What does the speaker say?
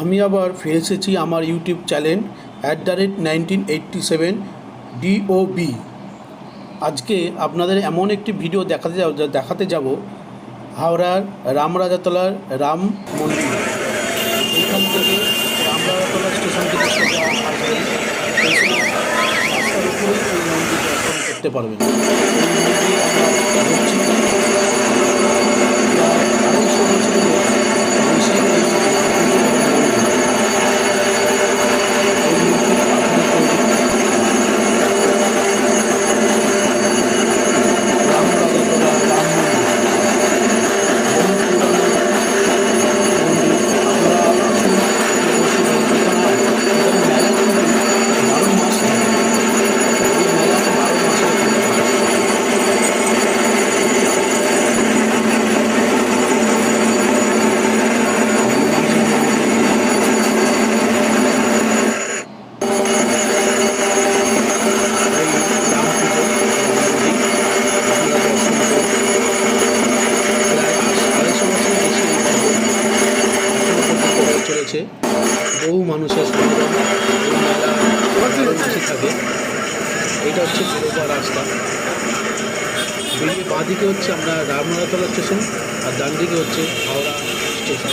আমি আবার ফিরে এসেছি আমার YouTube channel at the rate nineteen eighty seven DOB আজকে আপনাদের এমন একটি ভিডিও দেখাতে যাব দেখাতে যাব হাওড়ার রামরাজাতলার রাম মন্দির। এইখান থেকে রামরাজাতলা স্টেশন থেকে রাস্তার উপরেই এই মন্দির দর্শন করতে পারবেন। চলেছে বহু মানুষের সমাগম মেলা বারো মাসই থাকে। এটা হচ্ছে পুরোপা রাস্তা। বেরিয়ে বাঁ দিকে হচ্ছে আমরা রামনাথতলা স্টেশন আর ডান দিকে হচ্ছে হাওড়া স্টেশন।